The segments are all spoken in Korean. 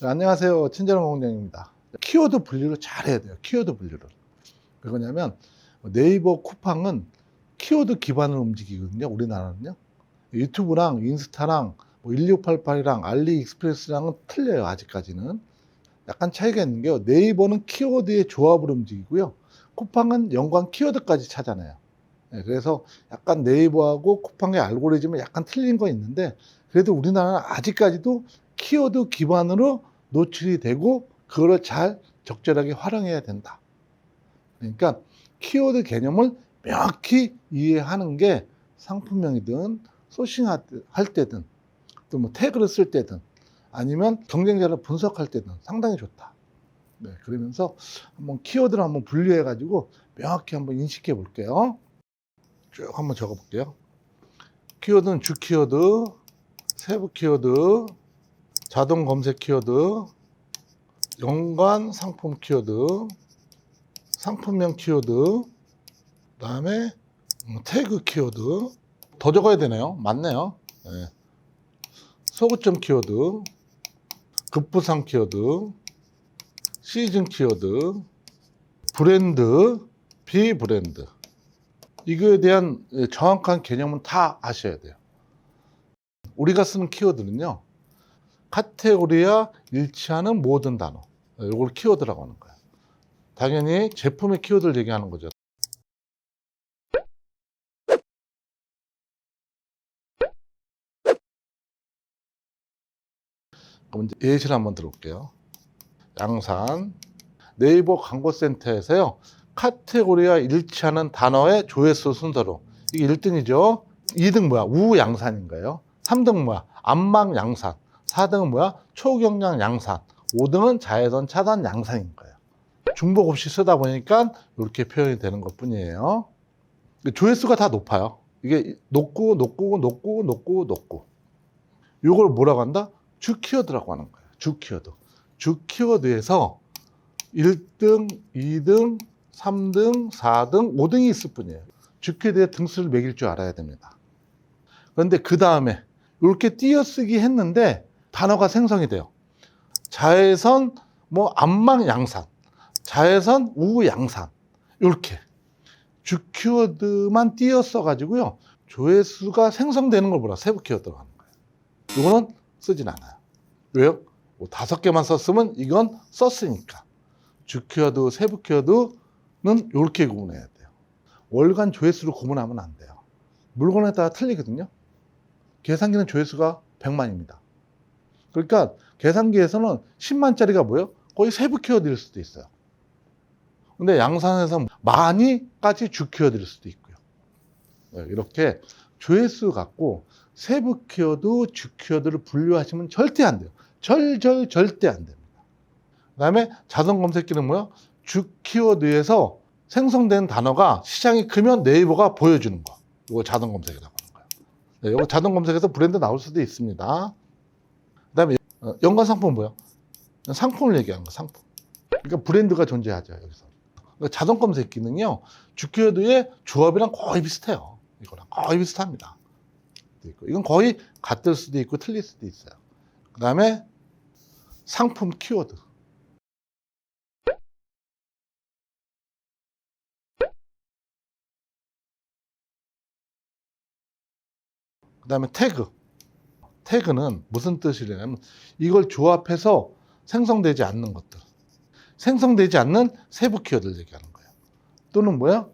네, 안녕하세요. 친절한 공장입니다. 키워드 분류를 잘 해야 돼요. 키워드 분류를. 왜 그러냐면 네이버 쿠팡은 키워드 기반으로 움직이거든요. 우리나라는요. 유튜브랑 인스타랑 뭐 1688이랑 알리익스프레스랑은 틀려요. 아직까지는. 약간 차이가 있는 게요. 네이버는 키워드의 조합으로 움직이고요. 쿠팡은 연관 키워드까지 찾아내요. 네, 그래서 약간 네이버하고 쿠팡의 알고리즘은 약간 틀린 거 있는데 그래도 우리나라는 아직까지도 키워드 기반으로 노출이 되고 그거를 잘 적절하게 활용해야 된다. 그러니까 키워드 개념을 명확히 이해하는 게 상품명이든 소싱할 때든 또 뭐 태그를 쓸 때든 아니면 경쟁자를 분석할 때든 상당히 좋다. 네, 그러면서 한번 키워드를 한번 분류해 가지고 명확히 한번 인식해 볼게요. 쭉 한번 적어 볼게요. 키워드는 주 키워드, 세부 키워드, 자동 검색 키워드, 연관 상품 키워드, 상품명 키워드, 그다음에 음, 태그 키워드 더 적어야 되네요. 맞네요. 네. 소구점 키워드, 급부상 키워드, 시즌 키워드, 브랜드, 비브랜드. 이거에 대한 예, 정확한 개념은 다 아셔야 돼요. 우리가 쓰는 키워드는요. 카테고리와 일치하는 모든 단어. 이걸 키워드라고 하는 거예요. 당연히 제품의 키워드를 얘기하는 거죠. 그럼 이제 예시를 한번 들어볼게요. 양산 네이버 광고센터에서요. 카테고리와 일치하는 단어의 조회수 순서로 이게 1등이죠. 2등 뭐야? 우양산인 거예요. 3등 뭐야? 안막 양산. 4등은 뭐야? 초경량 양산. 5등은 자외선 차단 양산인 거예요. 중복 없이 쓰다 보니까 이렇게 표현이 되는 것 뿐이에요. 조회수가 다 높아요. 이게 높고 높고 높고 높고 높고. 이걸 뭐라고 한다? 주 키워드라고 하는 거예요. 주 키워드. 주 키워드에서 1등, 2등, 3등, 4등, 5등이 있을 뿐이에요. 주 키워드의 등수를 매길 줄 알아야 됩니다. 그런데 그 다음에 이렇게 띄어쓰기 했는데 단어가 생성이 돼요. 자외선 뭐 안막 양산, 자외선 우 양산 이렇게 주 키워드만 띄어써 가지고요 조회수가 생성되는 걸 보라 세부 키워드로 하는 거예요. 이거는 쓰진 않아요. 왜요? 뭐 다섯 개만 썼으면 이건 썼으니까 주 키워드, 세부 키워드는 이렇게 구분해야 돼요. 월간 조회수로 구분하면 안 돼요. 물건에 따라 틀리거든요. 계산기는 조회수가 100만입니다. 그러니까 계산기에서는 10만짜리가 뭐예요? 거의 세부 키워드일 수도 있어요. 근데 양산에서 많이까지 주 키워드일 수도 있고요. 네, 이렇게 조회수 갖고 세부 키워드, 주 키워드를 분류하시면 절대 안 돼요. 절절 절대 안 됩니다. 그 다음에 자동 검색기는 뭐야? 주 키워드에서 생성된 단어가 시장이 크면 네이버가 보여주는 거. 이거 자동 검색이라고 하는 거예요. 네, 이거 자동 검색에서 브랜드 나올 수도 있습니다. 어, 연관 상품 뭐야? 상품을 얘기하는 거, 상품. 그러니까 브랜드가 존재하죠 여기서. 그러니까 자동 검색 기능이요 주 키워드의 조합이랑 거의 비슷해요. 이거랑 거의 비슷합니다. 이건 거의 같을 수도 있고 틀릴 수도 있어요. 그 다음에 상품 키워드. 그 다음에 태그. 태그는 무슨 뜻이냐면 이걸 조합해서 생성되지 않는 것들. 생성되지 않는 세부 키워드를 얘기하는 거예요. 또는 뭐야?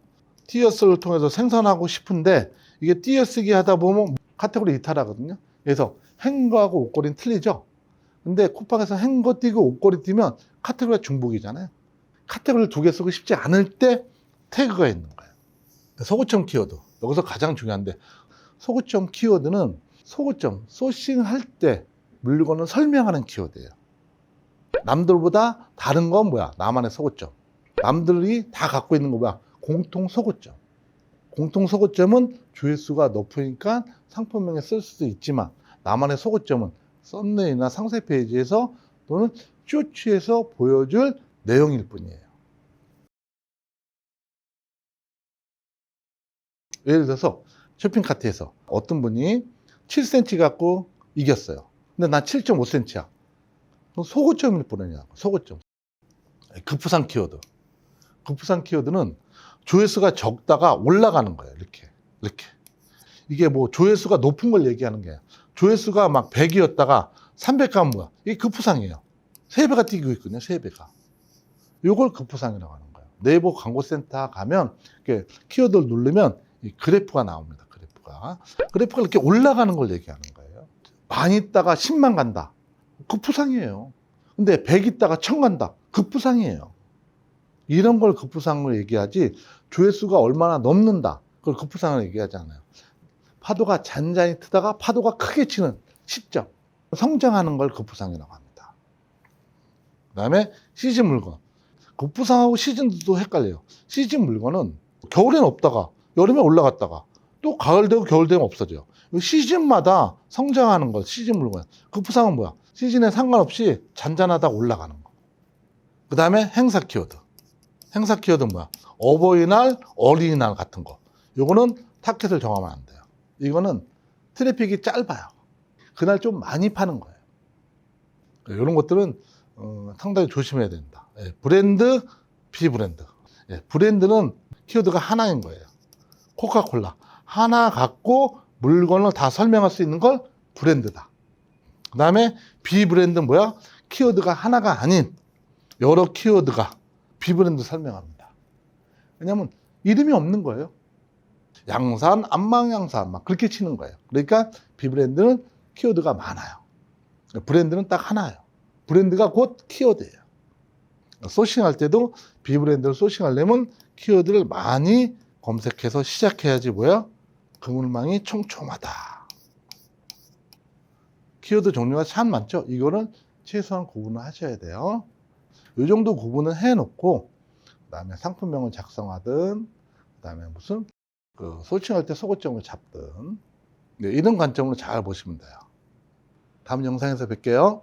띄어쓰기를 통해서 생성하고 싶은데 이게 띄어쓰기 하다 보면 카테고리 이탈하거든요. 그래서 행거하고 옷걸이는 틀리죠. 근데 쿠팡에서 행거 띄고 옷걸이 띄면 카테고리가 중복이잖아요. 카테고리를 두 개 쓰고 싶지 않을 때 태그가 있는 거예요. 소구점 키워드. 여기서 가장 중요한데 소구점 키워드는 소구점, 소싱할 때 물건을 설명하는 키워드예요. 남들보다 다른 건 뭐야? 나만의 소구점. 남들이 다 갖고 있는 거 뭐야? 공통 소구점. 공통 소구점은 조회수가 높으니까 상품명에 쓸 수도 있지만 나만의 소구점은 썸네일이나 상세 페이지에서 또는 쇼츠에서 보여줄 내용일 뿐이에요. 예를 들어서 쇼핑카트에서 어떤 분이 7cm 갖고 이겼어요. 근데 난 7.5cm야. 그럼 소고점일 뻔했냐고. 소고점. 급부상 키워드. 급부상 키워드는 조회수가 적다가 올라가는 거예요. 이렇게. 이렇게. 이게 뭐 조회수가 높은 걸 얘기하는 게 조회수가 막 100이었다가 300 가면 뭐야? 이게 급부상이에요. 3배가 뛰고 있거든요. 3배가. 요걸 급부상이라고 하는 거예요. 네이버 광고센터 가면 이렇게 키워드를 누르면 이 그래프가 나옵니다. 그래프가. 그래프가 이렇게 올라가는 걸 얘기하는 거예요. 만 있다가 10만 간다. 급부상이에요. 근데 100 있다가 1000 간다. 급부상이에요. 이런 걸 급부상으로 얘기하지 조회수가 얼마나 넘는다. 그걸 급부상으로 얘기하지 않아요. 파도가 잔잔히 트다가 파도가 크게 치는 시점. 성장하는 걸 급부상이라고 합니다. 그 다음에 시즌 물건. 급부상하고 시즌도 헷갈려요. 시즌 물건은 겨울엔 없다가 여름에 올라갔다가 또 가을 되고 겨울 되면 없어져요. 이 시즌마다 성장하는 거 시즌 물건. 급부상은 뭐야? 시즌에 상관없이 잔잔하다 올라가는 거. 그 다음에 행사 키워드. 행사 키워드는 뭐야? 어버이날, 어린이날 같은 거. 요거는 타켓을 정하면 안 돼요. 이거는 트래픽이 짧아요. 그날 좀 많이 파는 거예요. 이런 것들은 어, 상당히 조심해야 된다. 예, 브랜드, 비브랜드. 예, 브랜드는 키워드가 하나인 거예요. 코카콜라. 하나 갖고 물건을 다 설명할 수 있는 걸 브랜드다. 그 다음에 비브랜드는 뭐야? 키워드가 하나가 아닌 여러 키워드가 비브랜드 설명합니다. 왜냐하면 이름이 없는 거예요. 양산, 안망양산 막 그렇게 치는 거예요. 그러니까 비브랜드는 키워드가 많아요. 브랜드는 딱 하나예요. 브랜드가 곧 키워드예요. 소싱할 때도 비브랜드를 소싱하려면 키워드를 많이 검색해서 시작해야지 뭐야? 그물망이 촘촘하다. 키워드 종류가 참 많죠. 이거는 최소한 구분을 하셔야 돼요. 이 정도 구분을 해놓고 그 다음에 상품명을 작성하든 그 다음에 무슨 그 소칭할 때 소고점을 잡든 네, 이런 관점으로 잘 보시면 돼요. 다음 영상에서 뵐게요.